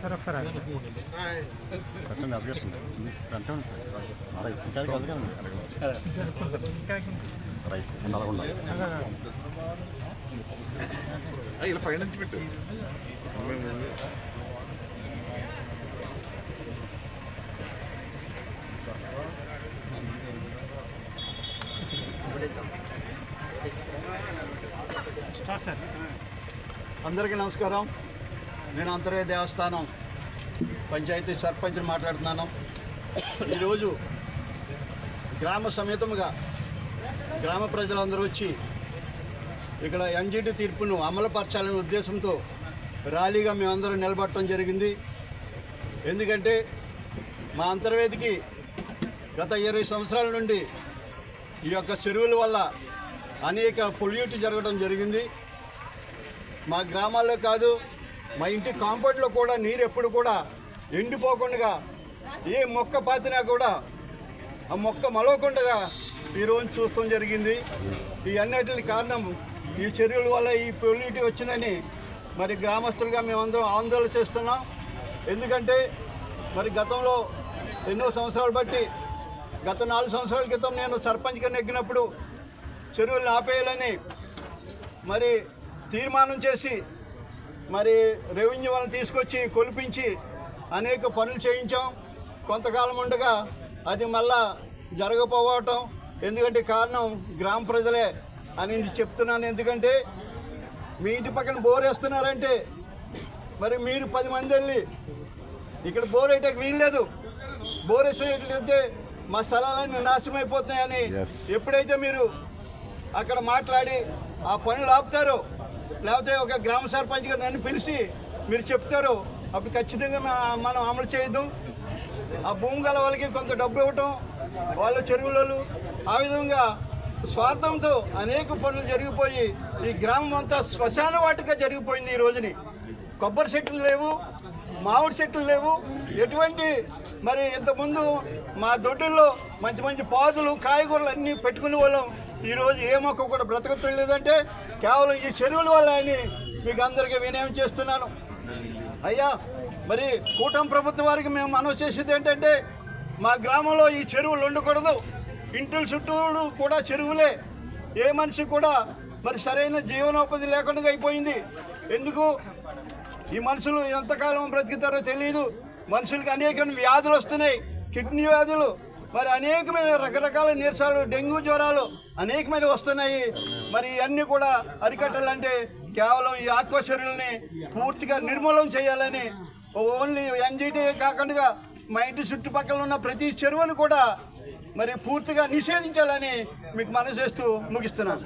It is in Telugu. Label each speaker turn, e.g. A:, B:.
A: సార్ ఒకసారి
B: రైట్
C: ఇలా పైనుంచి పెట్టు
A: స్టార్ట్ సార్
D: అందరికీ నమస్కారం. నేను అంతర్య దేవస్థానం పంచాయతీ సర్పంచ్ని మాట్లాడుతున్నాను. ఈరోజు గ్రామ సమేతముగా గ్రామ ప్రజలందరూ వచ్చి ఇక్కడ ఎంజీటీ తీర్పును అమలుపరచాలనే ఉద్దేశంతో ర్యాలీగా మేమందరం నిలబడటం జరిగింది. ఎందుకంటే మా అంతర్వేదికి గత ఇరవై సంవత్సరాల నుండి ఈ యొక్క చెరువుల వల్ల అనేక పొల్యూట్ జరగడం జరిగింది. మా గ్రామాల్లో కాదు మా ఇంటి కాంపౌండ్లో కూడా నీరు ఎప్పుడు కూడా ఎండిపోకుండా ఏ మొక్క పాతినా కూడా ఆ మొక్క మలవకుండా ఈరోజు చూస్తాం జరిగింది. ఈ అన్నిటికి కారణం ఈ చర్యల వల్ల ఈ పొల్యూటీ వచ్చిందని మరి గ్రామస్తులుగా మేమందరం ఆందోళన చేస్తున్నాం. ఎందుకంటే మరి గతంలో ఎన్నో సంవత్సరాలు బట్టి గత నాలుగు సంవత్సరాల క్రితం నేను సర్పంచ్గా నెగ్గినప్పుడు చెరువులను ఆపేయాలని మరి తీర్మానం చేసి మరి రెవెన్యూ వాళ్ళని తీసుకొచ్చి కొలిపించి అనేక పనులు చేయించాం. కొంతకాలం ఉండగా అది మళ్ళా జరగపోవటం ఎందుకంటే కారణం గ్రామ ప్రజలే అని నేను చెప్తున్నాను. ఎందుకంటే మీ ఇంటి పక్కన బోర్ వేస్తున్నారంటే మరి మీరు పది మంది వెళ్ళి ఇక్కడ బోర్ వేయటకు వీల్లేదు బోర్ వేసేటట్లయితే మా స్థలాలన్నీ నాశనం అయిపోతున్నాయని. ఎప్పుడైతే మీరు అక్కడ మాట్లాడి ఆ పనులు ఆపుతారో లేకపోతే ఒక గ్రామ సర్పంచ్ గారు నన్ను పిలిచి మీరు చెప్తారు అప్పుడు ఖచ్చితంగా మనం అమలు చేయొద్దు. ఆ భూమి గల వాళ్ళకి కొంత డబ్బు ఇవ్వటం వాళ్ళ చెరువులలో ఆ విధంగా స్వార్థంతో అనేక పనులు జరిగిపోయి ఈ గ్రామం అంతా శ్మశాన వాటిగా జరిగిపోయింది ఈ రోజుని. కొబ్బరి చెట్లు లేవు మామిడి చెట్లు లేవు. ఎటువంటి మరి ఇంతకుముందు మా దొడ్డుల్లో మంచి మంచి పాదులు కాయగూరలు అన్నీ పెట్టుకునే వాళ్ళం. ఈరోజు ఏ మొక్క కూడా బ్రతకటం లేదంటే కేవలం ఈ చెరువుల వల్ల అని మీకు అందరికీ వినయం చేస్తున్నాను. అయ్యా మరి కూటమి ప్రభుత్వం వారికి మేము మనవి చేసేది ఏంటంటే మా గ్రామంలో ఈ చెరువులు ఉండకూడదు. ఇంటిల చుట్టూరు కూడా చెరువులే. ఏ మనిషి కూడా మరి సరైన జీవనోపాధి లేకుండా అయిపోయింది. ఎందుకు? ఈ మనుషులు ఎంతకాలం బ్రతుకుతారో తెలియదు మనుషులకి అనేక వ్యాధులు వస్తున్నాయి. కిడ్నీ వ్యాధులు మరి అనేకమైన రకరకాల నీరసాలు డెంగ్యూ జ్వరాలు అనేకమైన వస్తున్నాయి. మరి ఇవన్నీ కూడా అరికట్టాలంటే కేవలం ఈ ఆత్మశరీరాలని పూర్తిగా నిర్మూలన చేయాలని ఓన్లీ ఎన్జిటి కాకుండా మా ఇంటి చుట్టుపక్కల ఉన్న ప్రతి చెరువును కూడా మరి పూర్తిగా నిషేధించాలని మీకు మనసు చేస్తూ ముగిస్తున్నాను.